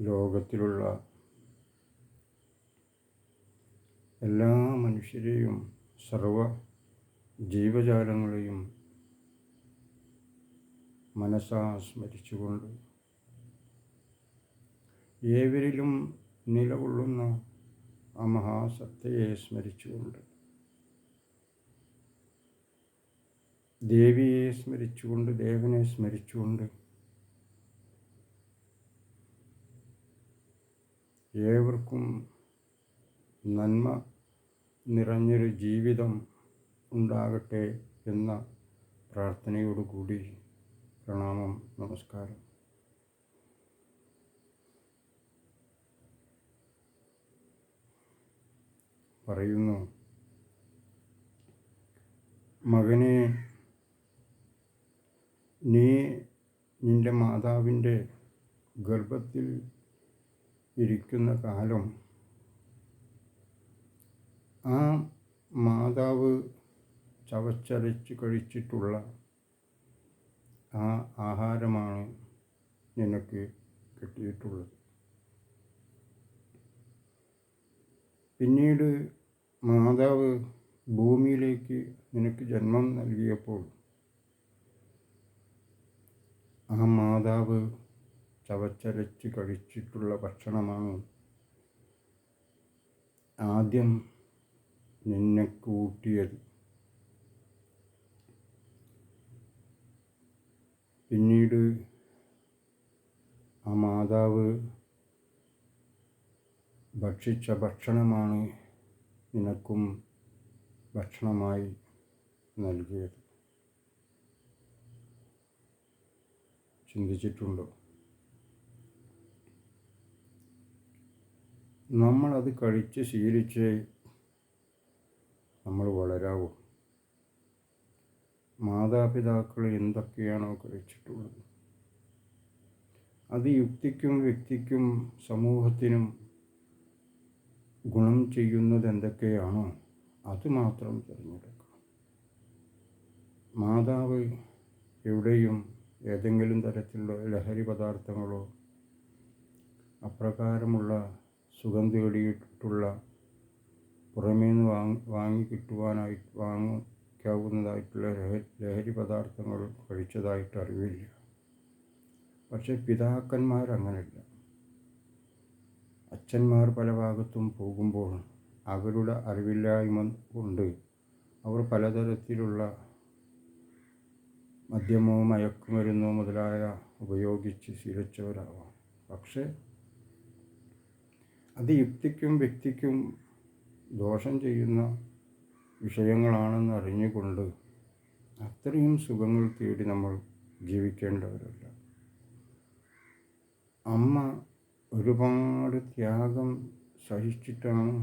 ലോകത്തിലുള്ള എല്ലാ മനുഷ്യരെയും സർവ ജീവജാലങ്ങളെയും മനസ്സാ സ്മരിച്ചുകൊണ്ട് ഏവരിലും നിലകൊള്ളുന്ന ആ മഹാസത്തയെ സ്മരിച്ചുകൊണ്ട് ദേവിയെ സ്മരിച്ചുകൊണ്ട് ദേവനെ സ്മരിച്ചുകൊണ്ട് ഏവർക്കും നന്മ നിറഞ്ഞൊരു ജീവിതം ഉണ്ടാകട്ടെ എന്ന പ്രാർത്ഥനയോടുകൂടി പ്രണാമം നമസ്കാരം. പറയുന്നു മകനെ നീ നിന്റെ മാതാവിന്റെ ഗർഭത്തിൽ ഇരിക്കുന്ന കാലം. ആ മാതാവ് ചവച്ചരച്ച് കഴിച്ചിട്ടുള്ള ആ ആഹാരമാണ് നിനക്ക് കിട്ടിയിട്ടുള്ളത്. പിന്നീട് മാതാവ് ഭൂമിയിലേക്ക് നിനക്ക് ജന്മം നൽകിയപ്പോൾ ആ മാതാവ് ചവച്ചരച്ച് കഴിച്ചിട്ടുള്ള ഭക്ഷണമാണ്. ആദ്യം നിന്നെ കൂട്ടിയത്. പിന്നീട് ആ മാതാവ് ഭക്ഷിച്ച ഭക്ഷണമാണ് നിനക്കും ഭക്ഷണമായി നൽകിയത്. ചിന്തിച്ചിട്ടുണ്ടോ? നമ്മളത് കഴിച്ച് ശീലിച്ച് നമ്മൾ വളരാവൂ. മാതാപിതാക്കൾ എന്തൊക്കെയാണോ കഴിച്ചിട്ടുള്ളത്? അത് യുക്തിക്കും വ്യക്തിക്കും സമൂഹത്തിനും ഗുണം ചെയ്യുന്നത് എന്തൊക്കെയാണോ അത് മാത്രം തിരഞ്ഞെടുക്കണം. മാതാവ് എവിടെയും ഏതെങ്കിലും തരത്തിലുള്ള ലഹരി പദാർത്ഥങ്ങളോ അപ്രകാരമുള്ള സുഖം തേടിയിട്ടുള്ള പുറമേ നിന്ന് വാങ്ങി വാങ്ങി കിട്ടുവാനായി വാങ്ങിക്കാവുന്നതായിട്ടുള്ള ലഹരി ലഹരി പദാർത്ഥങ്ങൾ കഴിച്ചതായിട്ട് അറിവില്ല. പക്ഷെ പിതാക്കന്മാർ അങ്ങനെയല്ല അച്ഛന്മാർ പല ഭാഗത്തും പോകുമ്പോൾ അവരുടെ അറിവില്ലായ്മ കൊണ്ട് അവർ പലതരത്തിലുള്ള മദ്യമോ മയക്കുമരുന്നോ മുതലായ ഉപയോഗിച്ച് ശീലിച്ചവരാവാം. പക്ഷേ അത് യുക്തിക്കും വ്യക്തിക്കും ദോഷം ചെയ്യുന്ന വിഷയങ്ങളാണെന്ന് അറിഞ്ഞുകൊണ്ട് അത്രയും സുഖങ്ങൾ തേടി നമ്മൾ ജീവിക്കേണ്ടവരല്ല. അമ്മ ഒരുപാട് ത്യാഗം സഹിച്ചിട്ടാണ്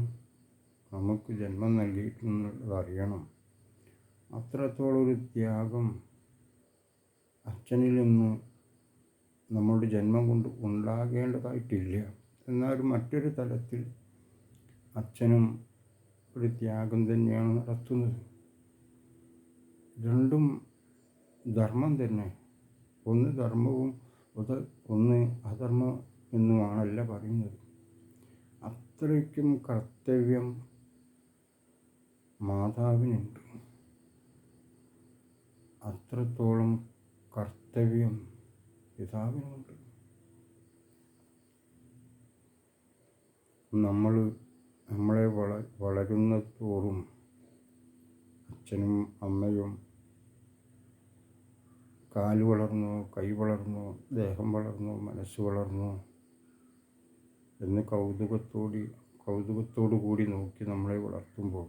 നമുക്ക് ജന്മം നൽകിയിട്ടുള്ളത് അറിയണം. അത്രത്തോളം ഒരു ത്യാഗം അച്ഛനിൽ നിന്ന് നമ്മളുടെ ജന്മം കൊണ്ട് ഉണ്ടാകേണ്ടതായിട്ടില്ല. എന്നാൽ മറ്റൊരു തലത്തിൽ അച്ഛനും ഒരു ത്യാഗം തന്നെയാണ് നടത്തുന്നത്. രണ്ടും ധർമ്മം തന്നെ. ഒന്ന് ധർമ്മവും ഒന്ന് അധർമ്മം എന്നുമാണല്ല പറയുന്നത്. അത്രയ്ക്കും കർത്തവ്യം മാതാവിനുണ്ട്. അത്രത്തോളം കർത്തവ്യം പിതാവിനുമുണ്ട് നമ്മൾ നമ്മളെ വള വളരുന്ന തോറും അച്ഛനും അമ്മയും കാൽ വളർന്നു കൈ വളർന്നു ദേഹം വളർന്നു മനസ്സ് വളർന്നു എന്ന് കൗതുകത്തോടി കൗതുകത്തോടു കൂടി നോക്കി നമ്മളെ വളർത്തുമ്പോൾ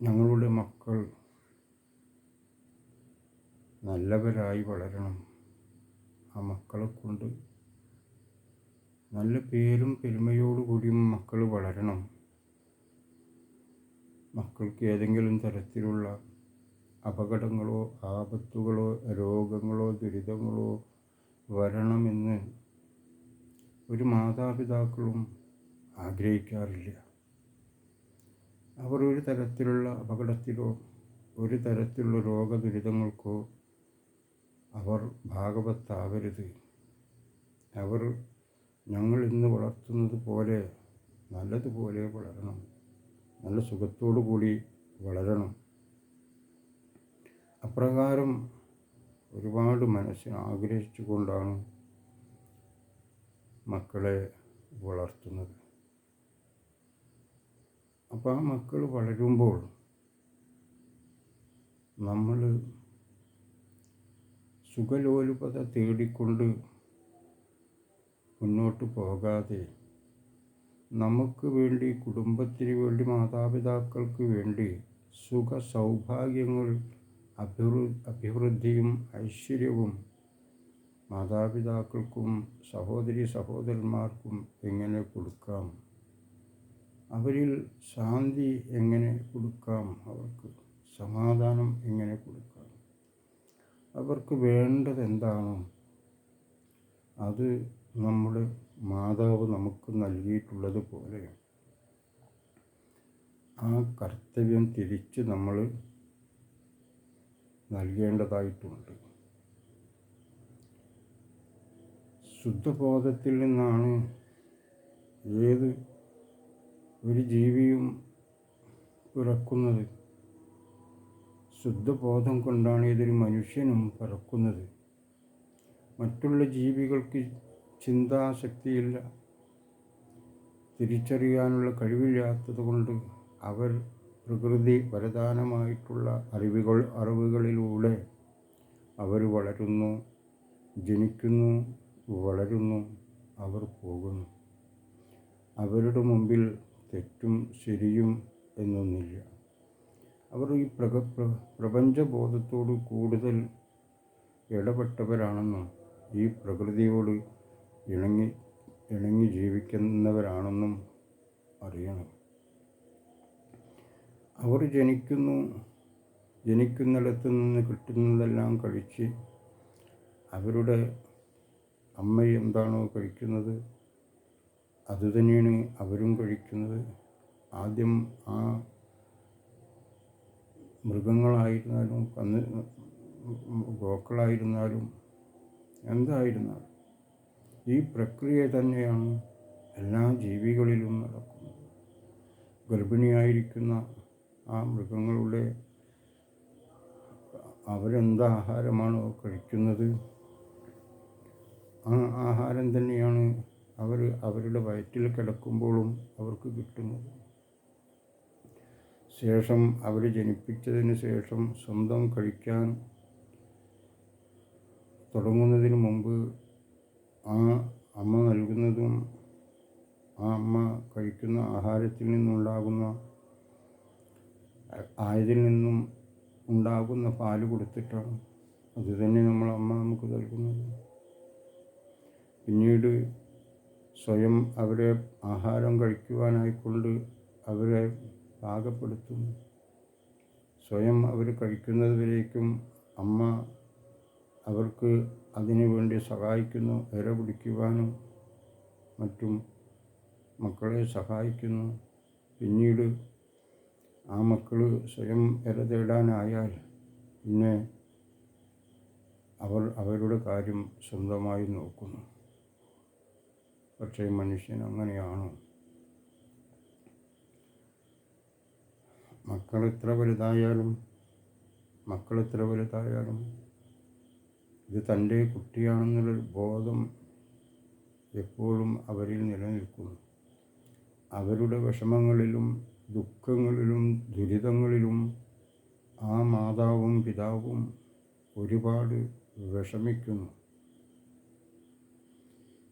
ഞങ്ങളുടെ മക്കൾ നല്ലവരായി വളരണം. ആ മക്കളെ കൊണ്ട് നല്ല പേരും പെരുമയോടുകൂടിയും മക്കൾ വളരണം. മക്കൾക്ക് ഏതെങ്കിലും തരത്തിലുള്ള അപകടങ്ങളോ ആപത്തുകളോ രോഗങ്ങളോ ദുരിതങ്ങളോ വരണമെന്ന് ഒരു മാതാപിതാക്കളും ആഗ്രഹിക്കാറില്ല. അവർ ഒരു തരത്തിലുള്ള അപകടത്തിലോ ഒരു തരത്തിലുള്ള രോഗദുരിതങ്ങൾക്കോ അവർ ഭാഗവത്താവരുത്. അവർ ഞങ്ങൾ ഇന്ന് വളർത്തുന്നത് പോലെ നല്ലതുപോലെ വളരണം. നല്ല സുഖത്തോടു കൂടി വളരണം. അപ്രകാരം ഒരുപാട് മനസ്സിന് ആഗ്രഹിച്ചുകൊണ്ടാണ് മക്കളെ വളർത്തുന്നത്. അപ്പോൾ ആ മക്കൾ വളരുമ്പോൾ നമ്മൾ സുഖലോലുപത തേടിക്കൊണ്ട് മുന്നോട്ട് പോകാതെ നമുക്ക് വേണ്ടി കുടുംബത്തിന് വേണ്ടി മാതാപിതാക്കൾക്ക് വേണ്ടി സുഖ സൗഭാഗ്യങ്ങൾ അഭിവൃ അഭിവൃദ്ധിയും ഐശ്വര്യവും മാതാപിതാക്കൾക്കും സഹോദരി സഹോദരന്മാർക്കും എങ്ങനെ കൊടുക്കാം? അവരിൽ ശാന്തി എങ്ങനെ കൊടുക്കാം? അവർക്ക് സമാധാനം എങ്ങനെ കൊടുക്കാം? അവർക്ക് വേണ്ടത് എന്താണോ അത് നമ്മുടെ മാതാവ് നമുക്ക് നൽകിയിട്ടുള്ളത് പോലെ ആ കർത്തവ്യം തിരിച്ച് നമ്മൾ നൽകേണ്ടതായിട്ടുണ്ട്. ശുദ്ധബോധത്തിൽ നിന്നാണ് ഏത് ഒരു ജീവിയും പിറക്കുന്നത്. ശുദ്ധബോധം കൊണ്ടാണ് ഏതൊരു മനുഷ്യനും പിറക്കുന്നത്. മറ്റുള്ള ജീവികൾക്ക് ചിന്താശക്തിയില്ല തിരിച്ചറിയാനുള്ള കഴിവില്ലാത്തതുകൊണ്ട് അവർ പ്രകൃതി വരദാനമായിട്ടുള്ള അറിവുകൾ അറിവുകളിലൂടെ അവർ വളരുന്നു ജനിക്കുന്നു വളരുന്നു അവർ പോകുന്നു. അവരുടെ മുമ്പിൽ തെറ്റും ശരിയും എന്നൊന്നില്ല. അവർ ഈ പ്രക പ്രപഞ്ചബോധത്തോട് കൂടുതൽ ഇടപെട്ടവരാണെന്നും ഈ പ്രകൃതിയോട് ഇണങ്ങി ഇണങ്ങി ജീവിക്കുന്നവരാണെന്നും അറിയണം. അവർ ജനിക്കുന്നു ജനിക്കുന്നിടത്ത് നിന്ന് കിട്ടുന്നതെല്ലാം കഴിച്ച് അവരുടെ അമ്മ എന്താണോ കഴിക്കുന്നത് അതുതന്നെയാണ് അവരും കഴിക്കുന്നത്. ആദ്യം ആ മൃഗങ്ങളായിരുന്നാലും കന്ന് ഗോക്കളായിരുന്നാലും എന്തായിരുന്നാലും ഈ പ്രക്രിയ തന്നെയാണ് എല്ലാ ജീവികളിലും നടക്കുന്നത്. ഗർഭിണിയായിരിക്കുന്ന ആ മൃഗങ്ങളുടെ അവരെന്ത് ആഹാരമാണോ കഴിക്കുന്നത്? ആ ആഹാരം തന്നെയാണ് അവർ അവരുടെ വയറ്റിൽ കിടക്കുമ്പോഴും അവർക്ക് കിട്ടുന്നത്. ശേഷം അവർ ജനിപ്പിച്ചതിന് ശേഷം സ്വന്തം കഴിക്കാൻ തുടങ്ങുന്നതിന് മുമ്പ് ആ അമ്മ നൽകുന്നതും ആ അമ്മ കഴിക്കുന്ന ആഹാരത്തിൽ നിന്നുണ്ടാകുന്ന ആയതിൽ നിന്നും ഉണ്ടാകുന്ന പാൽ കൊടുത്തിട്ടാണ് അതുതന്നെ നമ്മൾ അമ്മ നമുക്ക് നൽകുന്നത്. പിന്നീട് സ്വയം അവരെ ആഹാരം കഴിക്കുവാനായിക്കൊണ്ട് അവരെ പാകപ്പെടുത്തുന്നു സ്വയം അവർ കഴിക്കുന്നത് വരേക്കും അമ്മ അവർക്ക് അതിനു വേണ്ടി സഹായിക്കുന്നു ഇര പിടിക്കുവാനും മറ്റും മക്കളെ സഹായിക്കുന്നു. പിന്നീട് ആ മക്കൾ സ്വയം ഇര തേടാനായാൽ പിന്നെ അവർ അവരുടെ കാര്യം സ്വന്തമായി നോക്കുന്നു. പക്ഷേ മനുഷ്യൻ അങ്ങനെയാണോ? മക്കൾ എത്ര വലുതായാലും മക്കൾ എത്ര വലുതായാലും ഇത് തന്റെ കുട്ടിയാണെന്നുള്ളൊരു ബോധം എപ്പോഴും അവരിൽ നിലനിൽക്കുന്നു. അവരുടെ വിഷമങ്ങളിലും ദുഃഖങ്ങളിലും ദുരിതങ്ങളിലും ആ മാതാവും പിതാവും ഒരുപാട് വിഷമിക്കുന്നു.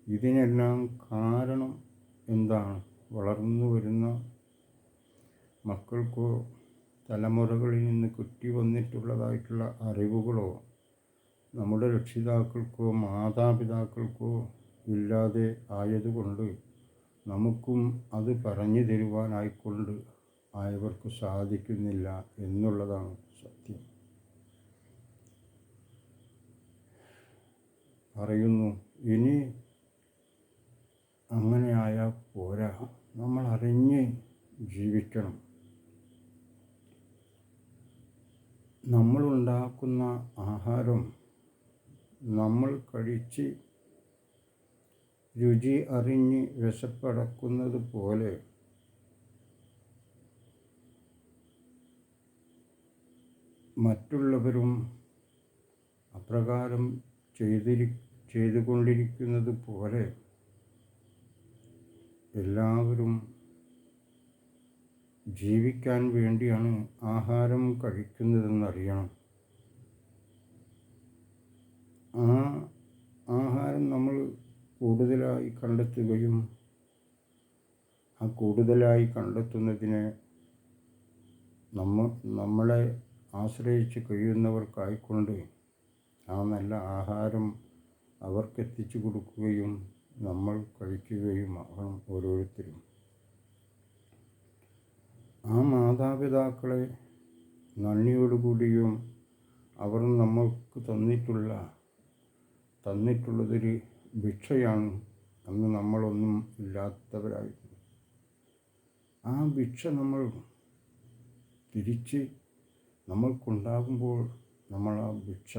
ഇതിനെല്ലാം കാരണം എന്താണ്? വളർന്നു വരുന്ന മക്കൾക്കോ തലമുറകളിൽ നിന്ന് കിട്ടി വന്നിട്ടുള്ളതായിട്ടുള്ള അറിവുകളോ നമ്മുടെ രക്ഷിതാക്കൾക്കോ മാതാപിതാക്കൾക്കോ ഇല്ലാതെ ആയതുകൊണ്ട് നമുക്കും അത് പറഞ്ഞു തരുവാനായിക്കൊണ്ട് ആയവർക്ക് സാധിക്കുന്നില്ല എന്നുള്ളതാണ് സത്യം. പറയുന്നു ഇനി അങ്ങനെ ആയാൽ പോരാ. നമ്മൾ അറിഞ്ഞ് ജീവിക്കണം. നമ്മളുണ്ടാക്കുന്ന ആഹാരം നമ്മൾ കഴിച്ച് രുചി അറിഞ്ഞ് വിശപ്പടക്കുന്നത് പോലെ മറ്റുള്ളവരും അപ്രകാരം ചെയ്തിരി ചെയ്തുകൊണ്ടിരിക്കുന്നത് പോലെ എല്ലാവരും ജീവിക്കാൻ വേണ്ടിയാണ് ആഹാരം കഴിക്കുന്നതെന്നറിയണം. ആ ആഹാരം നമ്മൾ കൂടുതലായി കണ്ടെത്തുകയും ആ കൂടുതലായി കണ്ടെത്തുന്നതിന് നമ്മ നമ്മളെ ആശ്രയിച്ച് കഴിയുന്നവർക്കായിക്കൊണ്ട് ആ നല്ല ആഹാരം അവർക്കെത്തിച്ചു കൊടുക്കുകയും നമ്മൾ കഴിക്കുകയും ആകണം ഓരോരുത്തരും. ആ മാതാപിതാക്കളെ നന്ദിയോടുകൂടിയും അവർ നമ്മൾക്ക് തന്നിട്ടുള്ള തന്നിട്ടുള്ളതൊരു ഭിക്ഷയാണ് അന്ന് നമ്മളൊന്നും ഇല്ലാത്തവരായിരുന്നു. ആ ഭിക്ഷ നമ്മൾ തിരിച്ച് നമ്മൾക്കുണ്ടാകുമ്പോൾ നമ്മൾ ആ ഭിക്ഷ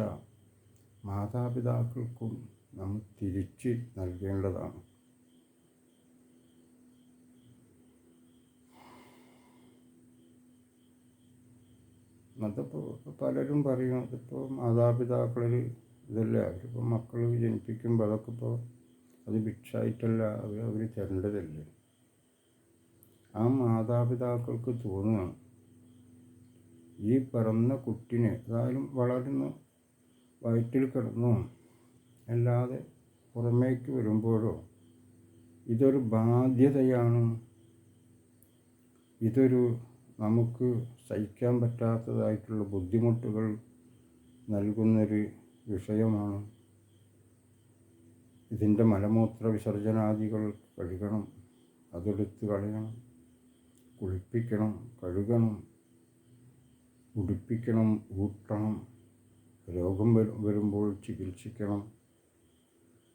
മാതാപിതാക്കൾക്കും നമ്മൾ തിരിച്ച് നൽകേണ്ടതാണ്. അതിപ്പോൾ പലരും പറയും ഇപ്പോ മാതാപിതാക്കളിൽ ഇതല്ല? അവരിപ്പോൾ മക്കൾ ജനിപ്പിക്കുമ്പോൾ അതൊക്കെ ഇപ്പോൾ അത് ഭിക്ഷായിട്ടല്ല അവർ അവർ തരേണ്ടതല്ലേ? ആ മാതാപിതാക്കൾക്ക് തോന്നുകയാണ്. ഈ പിറന്ന കുട്ടിനെ ഏതായാലും വളരുന്ന വയറ്റിൽ കിടന്നോ അല്ലാതെ പുറമേക്ക് വരുമ്പോഴോ ഇതൊരു ബാധ്യതയാണ്. ഇതൊരു നമുക്ക് സഹിക്കാൻ പറ്റാത്തതായിട്ടുള്ള ബുദ്ധിമുട്ടുകൾ നൽകുന്നൊരു വിഷയമാണ് ഇതിന്റെ മലമൂത്ര വിസർജനാദികൾ കഴുകണം അതെടുത്ത് കളയണം കുളിപ്പിക്കണം കഴുകണം ഉടുപ്പിക്കണം ഊട്ടണം രോഗം വരുമ്പോൾ ചികിത്സിക്കണം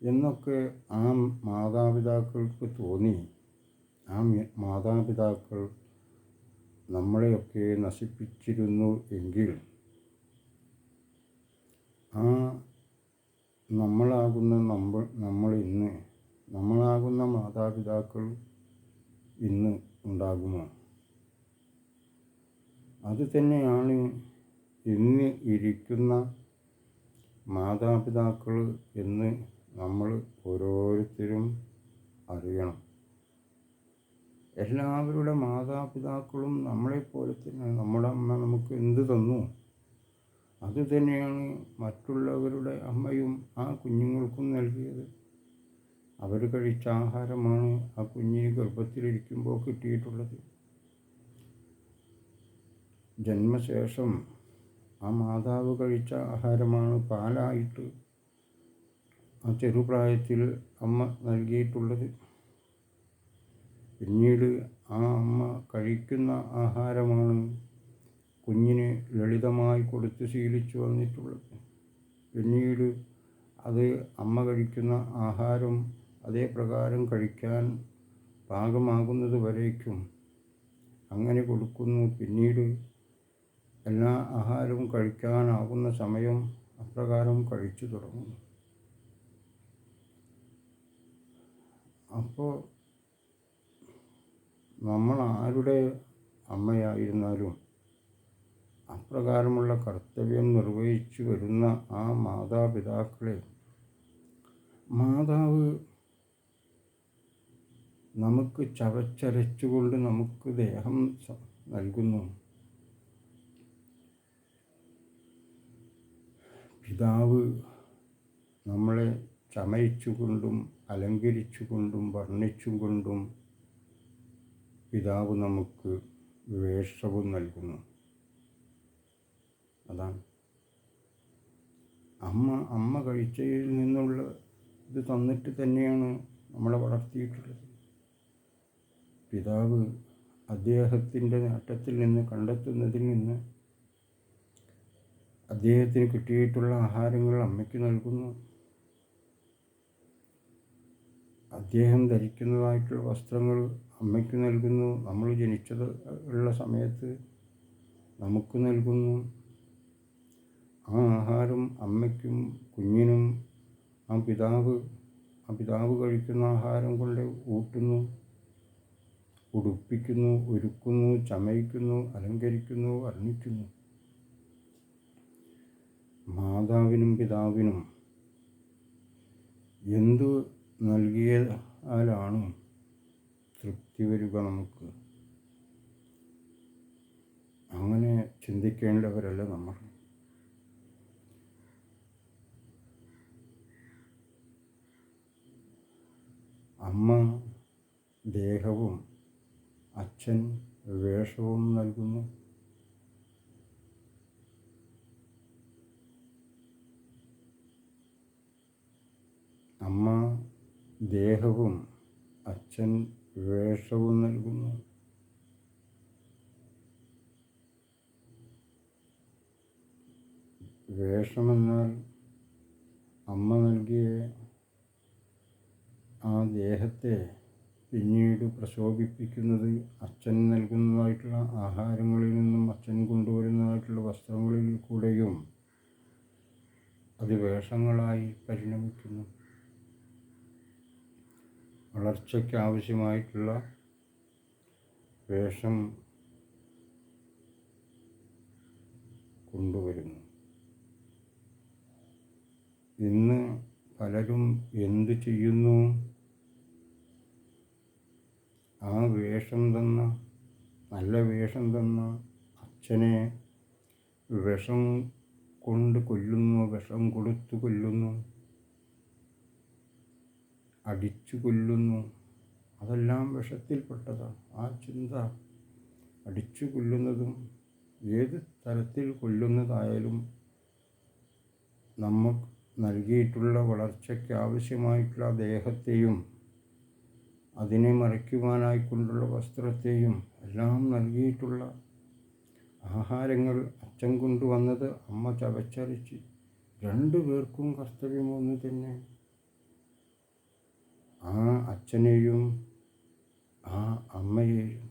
എന്നൊക്കെ ആ മാതാപിതാക്കൾക്ക് തോന്നി. ആ മാതാപിതാക്കൾ നമ്മളെയൊക്കെ നശിപ്പിച്ചിരുന്നു എങ്കിൽ ആ നമ്മളാകുന്ന നമ്മൾ നമ്മൾ ഇന്ന് നമ്മളാകുന്ന മാതാപിതാക്കൾ ഇന്ന് ഉണ്ടാകുമോ? അത് തന്നെയാണ് ഇന്ന് ഇരിക്കുന്ന മാതാപിതാക്കൾ എന്ന് നമ്മൾ ഓരോരുത്തരും അറിയണം. എല്ലാവരുടെ മാതാപിതാക്കളും നമ്മളെപ്പോലെ തന്നെ നമ്മുടെ അമ്മ നമുക്ക് എന്ത് തന്നു? അത് തന്നെയാണ് മറ്റുള്ളവരുടെ അമ്മയും ആ കുഞ്ഞുങ്ങൾക്കും നൽകിയത്. അവർ കഴിച്ച ആഹാരമാണ് ആ കുഞ്ഞിന് ഗർഭത്തിലിരിക്കുമ്പോൾ കിട്ടിയിട്ടുള്ളത്. ജന്മശേഷം ആ മാതാവ് കഴിച്ച ആഹാരമാണ് പാലായിട്ട് ആ ചെറുപ്രായത്തിൽ അമ്മ നൽകിയിട്ടുള്ളത്. പിന്നീട് ആ അമ്മ കഴിക്കുന്ന ആഹാരമാണ് കുഞ്ഞിന് ലളിതമായി കൊടുത്ത് ശീലിച്ചു വന്നിട്ടുള്ളത്. പിന്നീട് അത് അമ്മ കഴിക്കുന്ന ആഹാരം അതേ പ്രകാരം കഴിക്കാൻ പാകമാകുന്നത് വരേക്കും. അങ്ങനെ കൊടുക്കുന്നു. പിന്നീട് എല്ലാ ആഹാരവും കഴിക്കാനാകുന്ന സമയം അപ്രകാരം കഴിച്ചു തുടങ്ങുന്നു. അപ്പോൾ നമ്മൾ ആരുടെ അമ്മയായിരുന്നാലും അപ്രകാരമുള്ള കർത്തവ്യം നിർവഹിച്ചു വരുന്ന ആ മാതാപിതാക്കളെ മാതാവ് നമുക്ക് ചവച്ചരച്ചുകൊണ്ട് നമുക്ക് ദേഹം നൽകുന്നു. പിതാവ് നമ്മളെ ചമയിച്ചുകൊണ്ടും അലങ്കരിച്ചുകൊണ്ടും വർണിച്ചുകൊണ്ടും പിതാവ് നമുക്ക് വേഷവും നൽകുന്നു. അതാണ്. അമ്മ അമ്മ കഴിച്ചയിൽ നിന്നുള്ള ഇത് തന്നിട്ട് തന്നെയാണ് നമ്മളെ വളർത്തിയിട്ടുള്ളത്. പിതാവ് അദ്ദേഹത്തിന്റെ നേട്ടത്തിൽ നിന്ന് കണ്ടെത്തുന്നതിൽ നിന്ന് അദ്ദേഹത്തിന് കിട്ടിയിട്ടുള്ള ആഹാരങ്ങൾ അമ്മയ്ക്ക് നൽകുന്നു. അദ്ദേഹം ധരിക്കുന്നതായിട്ടുള്ള വസ്ത്രങ്ങൾ അമ്മയ്ക്ക് നൽകുന്നു നമ്മൾ ജനിച്ചത് ഉള്ള സമയത്ത് നമുക്ക് നൽകുന്നു. ആ ആഹാരം അമ്മയ്ക്കും കുഞ്ഞിനും ആ പിതാവ് ആ പിതാവ് കഴിക്കുന്ന ആഹാരം കൊണ്ട് ഊട്ടുന്നു ഉടുപ്പിക്കുന്നു ഒരുക്കുന്നു ചമയിക്കുന്നു അലങ്കരിക്കുന്നു വർണിക്കുന്നു മാതാവിനും പിതാവിനും എന്തു നൽകിയാലാണ് തൃപ്തി വരിക നമുക്ക്. അങ്ങനെ ചിന്തിക്കേണ്ടവരല്ല നമ്മൾ. അമ്മ ദേഹവും അച്ഛൻ വേഷവും നൽകുന്നു. അമ്മ ദേഹവും അച്ഛൻ വേഷവും നൽകുന്നു. വേഷമെന്നാൽ അമ്മ നൽകിയ ആ ദേഹത്തെ പിന്നീട് പ്രശോഭിപ്പിക്കുന്നത് അച്ഛൻ നൽകുന്നതായിട്ടുള്ള ആഹാരങ്ങളിൽ നിന്നും അച്ഛൻ കൊണ്ടുവരുന്നതായിട്ടുള്ള വസ്ത്രങ്ങളിൽ കൂടെയും അത് വേഷങ്ങളായി പരിണമിക്കുന്നു. വളർച്ചയ്ക്ക് ആവശ്യമായിട്ടുള്ള വേഷം കൊണ്ടുവരുന്നു. ഇന്ന് പലരും എന്ത് ചെയ്യുന്നു? ആ വേഷം തന്ന നല്ല വേഷം തന്ന അച്ഛനെ വിഷം കൊണ്ട് കൊല്ലുന്നു വിഷം കൊടുത്തു കൊല്ലുന്നു. അടിച്ചു കൊല്ലുന്നു അതെല്ലാം വിഷത്തിൽപ്പെട്ടതാണ്. ആ ചിന്ത അടിച്ചു കൊല്ലുന്നതും ഏത് തരത്തിൽ കൊല്ലുന്നതായാലും നമുക്ക് നൽകിയിട്ടുള്ള വളർച്ചയ്ക്ക് ആവശ്യമായിട്ടുള്ള ദേഹത്തെയും അതിനെ മറയ്ക്കുവാനായിക്കൊണ്ടുള്ള വസ്ത്രത്തെയും എല്ലാം നൽകിയിട്ടുള്ള ആഹാരങ്ങൾ അച്ഛൻ കൊണ്ടുവന്നത് അമ്മ ചവച്ചരച്ച് രണ്ടു പേർക്കും കർത്തവ്യം ഒന്ന് തന്നെ. ആ അച്ഛനെയും ആ അമ്മയെയും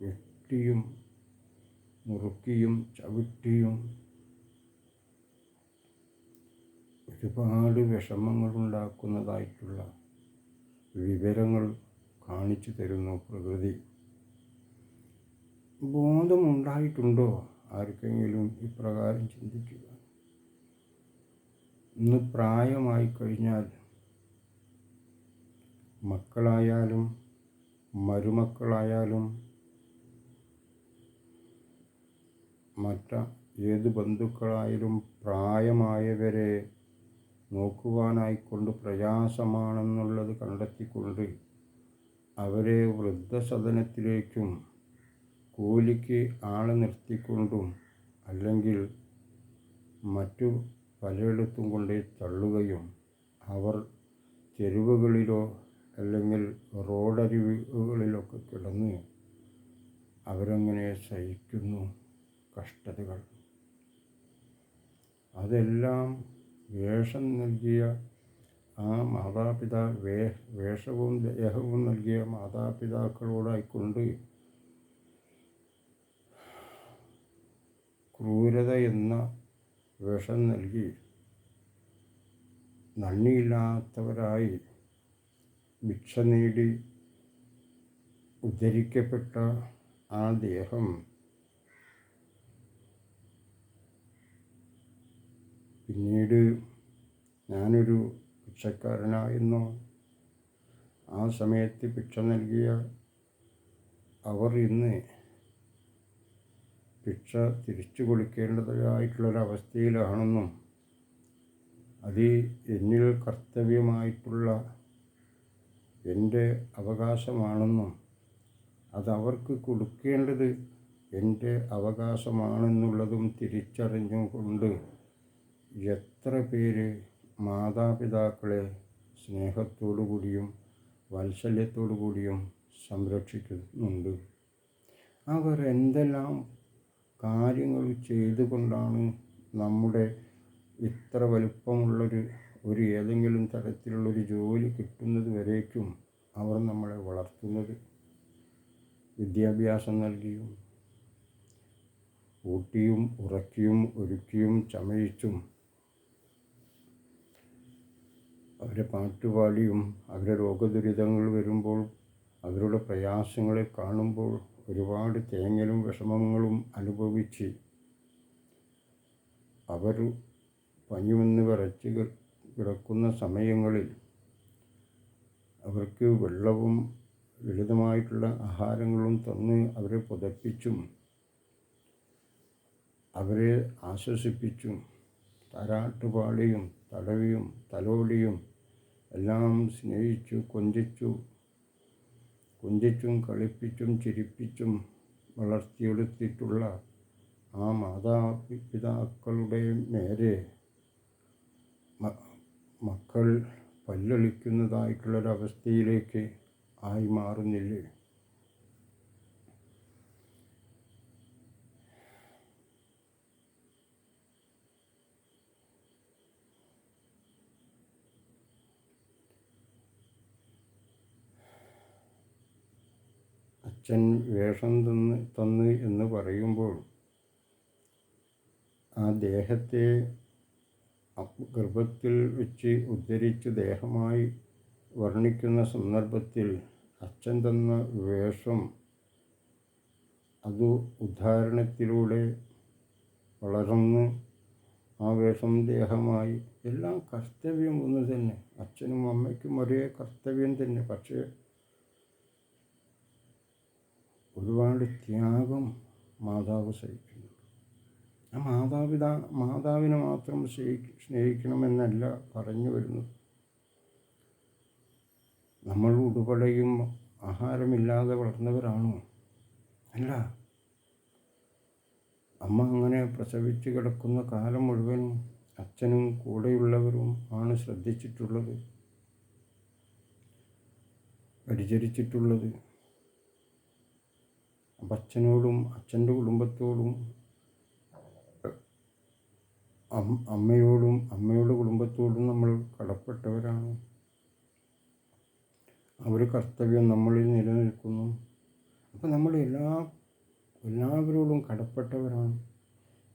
വെട്ടിയും മുറുക്കിയും ചവിട്ടിയും ഒരുപാട് വിഷമങ്ങളുണ്ടാക്കുന്നതായിട്ടുള്ള വിവരങ്ങൾ കാണിച്ചു തരുന്നു പ്രകൃതി. ബോധമുണ്ടായിട്ടുണ്ടോ ആർക്കെങ്കിലും ഇപ്രകാരം ചിന്തിക്കുക ഇന്ന് പ്രായമായി കഴിഞ്ഞാൽ മക്കളായാലും മരുമക്കളായാലും മറ്റ ഏത് ബന്ധുക്കളായാലും പ്രായമായവരെ നോക്കുവാനായിക്കൊണ്ട് പ്രയാസമാണെന്നുള്ളത് കണ്ടെത്തിക്കൊണ്ട് അവരെ വൃദ്ധസദനത്തിലേക്കും കൂലിക്ക് ആളെ നിർത്തിക്കൊണ്ടും അല്ലെങ്കിൽ മറ്റു പലയിടത്തും കൊണ്ടേ തള്ളുകയും അവർ തെരുവുകളിലോ അല്ലെങ്കിൽ റോഡരിവുകളിലൊക്കെ കിടന്ന് അവരങ്ങനെ സഹിക്കുന്നു കഷ്ടതകൾ. അതെല്ലാം വേഷം നൽകിയ ആ മാതാപിതാ വേ വേഷവും ദേഹവും നൽകിയ മാതാപിതാക്കളോടായിക്കൊണ്ട് ക്രൂരത എന്ന വേഷം നൽകി നന്ദിയില്ലാത്തവരായി ഭിക്ഷ നേടി ഉദ്ധരിക്കപ്പെട്ട ആ ദേഹം പിന്നീട് ഞാനൊരു ഭിക്ഷക്കാരനായിരുന്നു ആ സമയത്ത് ഭിക്ഷ നൽകിയ അവർ ഇന്ന് ഭിക്ഷ തിരിച്ചു കൊടുക്കേണ്ടതായിട്ടുള്ളൊരവസ്ഥയിലാണെന്നും അത് എന്നിൽ കർത്തവ്യമായിട്ടുള്ള എന്റെ അവകാശമാണെന്നും അതവർക്ക് കൊടുക്കേണ്ടത് എന്റെ അവകാശമാണെന്നുള്ളതും തിരിച്ചറിഞ്ഞുകൊണ്ട് എത്ര പേര് മാതാപിതാക്കളെ സ്നേഹത്തോടു കൂടിയും വാത്സല്യത്തോടു കൂടിയും സംരക്ഷിക്കുന്നുണ്ട്. അവർ എന്തെല്ലാം കാര്യങ്ങൾ ചെയ്തുകൊണ്ടാണ് നമ്മുടെ ഇത്ര വലുപ്പമുള്ളൊരു ഒരു ഏതെങ്കിലും തരത്തിലുള്ളൊരു ജോലി കിട്ടുന്നത് വരേക്കും അവർ നമ്മളെ വളർത്തുന്നത്. വിദ്യാഭ്യാസം നൽകിയും ഊട്ടിയും ഉറക്കിയും ഒരുക്കിയും ചമയിച്ചും അവരെ പാട്ടുപാടിയും അവരെ രോഗദുരിതങ്ങൾ വരുമ്പോൾ അവരുടെ പ്രയാസങ്ങളെ കാണുമ്പോൾ ഒരുപാട് തേങ്ങലും വിഷമങ്ങളും അനുഭവിച്ച് അവർ പനിവന്ന് വിറച്ച് കിടക്കുന്ന സമയങ്ങളിൽ അവർക്ക് വെള്ളവും ലളിതമായിട്ടുള്ള ആഹാരങ്ങളും തന്ന് അവരെ പുതപ്പിച്ചും അവരെ ആശ്വസിപ്പിച്ചും താരാട്ടുപാളിയും തടവിയും തലോടിയും എല്ലാം സ്നേഹിച്ചു കൊഞ്ചിച്ചു കൊഞ്ചിച്ചും കളിപ്പിച്ചും ചിരിപ്പിച്ചും വളർത്തിയെടുത്തിട്ടുള്ള ആ മാതാപിതാക്കളുടെ നേരെ മക്കൾ പല്ലൊളിക്കുന്നതായിട്ടുള്ളൊരവസ്ഥയിലേക്ക് ആയി മാറുന്നില്ലേ? അച്ഛൻ വേഷം തന്ന് തന്ന് എന്ന് പറയുമ്പോൾ ആ ദേഹത്തെ ഗർഭത്തിൽ വെച്ച് ഉദ്ധരിച്ച് ദേഹമായി വർണിക്കുന്ന സന്ദർഭത്തിൽ അച്ഛൻ തന്ന വേഷം അത് ഉദ്ധാരണത്തിലൂടെ വളർന്ന് ആ വേഷം ദേഹമായി. എല്ലാം കർത്തവ്യം ഒന്ന് തന്നെ. അച്ഛനും അമ്മയ്ക്കും ഒരേ കർത്തവ്യം തന്നെ. പക്ഷേ ഒരുപാട് ത്യാഗം മാതാവ് സഹിക്കുന്നു ആ മാതാപിതാ മാതാവിനെ മാത്രം സ്നേഹിക്കണമെന്നല്ല പറഞ്ഞു വരുന്നത്. നമ്മൾ ഉടുപടയും ആഹാരമില്ലാതെ വളർന്നവരാണോ? അല്ല. അമ്മ അങ്ങനെ പ്രസവിച്ച് കിടക്കുന്ന കാലം മുഴുവനും അച്ഛനും കൂടെയുള്ളവരും ആണ് ശ്രദ്ധിച്ചിട്ടുള്ളത്. പരിചരിച്ചിട്ടുള്ളത്. അപ്പം അച്ഛനോടും അച്ഛന്റെ കുടുംബത്തോടും അമ്മയോടും അമ്മയുടെ കുടുംബത്തോടും നമ്മൾ കടപ്പെട്ടവരാണ്. അവർ കർത്തവ്യം നമ്മളിൽ നിലനിൽക്കുന്നു. അപ്പം നമ്മൾ എല്ലാ എല്ലാവരോടും കടപ്പെട്ടവരാണ്.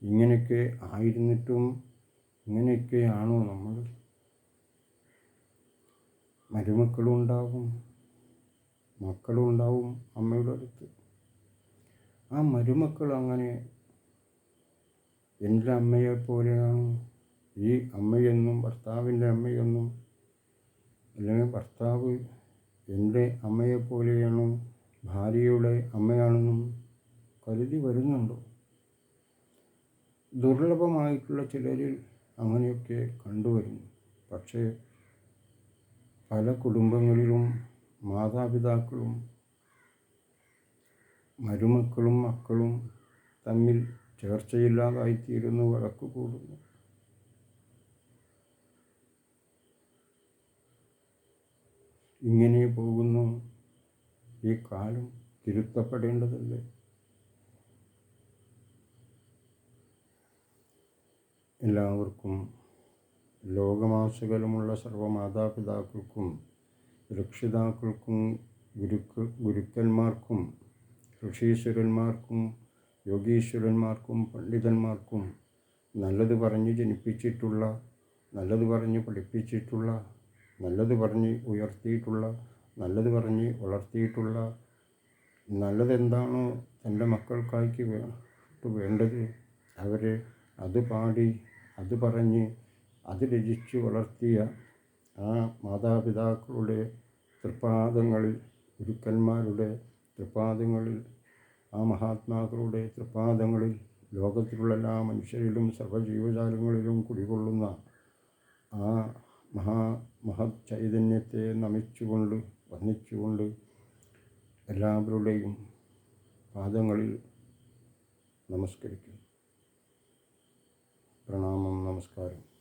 ഇങ്ങനെയൊക്കെ ആയിരുന്നിട്ടും ഇങ്ങനെയൊക്കെയാണോ നമ്മൾ? മരുമക്കളും ഉണ്ടാവും മക്കളും ഉണ്ടാവും അമ്മയുടെ അടുത്ത്. ആ മരുമക്കൾ അങ്ങനെ എന്റെ അമ്മയെ പോലെയാണ് ഈ അമ്മയെന്നും ഭർത്താവിന്റെ അമ്മയെന്നും അല്ലെങ്കിൽ ഭർത്താവ് എന്റെ അമ്മയെ പോലെയാണ് ഭാര്യയുടെ അമ്മയാണെന്നും കരുതി വരുന്നുണ്ടോ? ദുർലഭമായിട്ടുള്ള ചിലരിൽ അങ്ങനെയൊക്കെ കണ്ടുവരുന്നു. പക്ഷേ പല കുടുംബങ്ങളിലും മാതാപിതാക്കളും മരുമക്കളും മക്കളും തമ്മിൽ ചേർച്ചയില്ലാതായിത്തീരുന്നു വഴക്ക് കൂടുന്നു. ഇങ്ങനെ പോകുന്നു ഈ കാലം തിരുത്തപ്പെടേണ്ടതല്ലേ? എല്ലാവർക്കും ലോകമാസകലമുള്ള സർവമാതാപിതാക്കൾക്കും രക്ഷിതാക്കൾക്കും ഗുരുക്കൾ ഗുരുക്കന്മാർക്കും ഋഷീശ്വരന്മാർക്കും യോഗീശ്വരന്മാർക്കും പണ്ഡിതന്മാർക്കും നല്ലത് പറഞ്ഞ് ജനിപ്പിച്ചിട്ടുള്ള നല്ലത് പറഞ്ഞ് പഠിപ്പിച്ചിട്ടുള്ള നല്ലത് പറഞ്ഞ് ഉയർത്തിയിട്ടുള്ള നല്ലത് പറഞ്ഞ് വളർത്തിയിട്ടുള്ള നല്ലതെന്താണോ തന്റെ മക്കൾക്കായിക്ക് വേണ്ടത് അവരെ അത് പാടി അത് പറഞ്ഞ് അത് രചിച്ച് വളർത്തിയ ആ മാതാപിതാക്കളുടെ തൃപ്പാദങ്ങളിൽ ഗുരുക്കന്മാരുടെ തൃപ്പാദങ്ങളിൽ ആ മഹാത്മാക്കളുടെ തൃപ്പാദങ്ങളിൽ ലോകത്തിലുള്ള എല്ലാ മനുഷ്യരിലും സർവജീവജാലങ്ങളിലും കുടികൊള്ളുന്ന ആ മഹാ മഹത് ചൈതന്യത്തെ നമിച്ചുകൊണ്ട് വന്ദിച്ചുകൊണ്ട് എല്ലാവരുടെയും പാദങ്ങളിൽ നമസ്കരിക്കും പ്രണാമം നമസ്കാരം.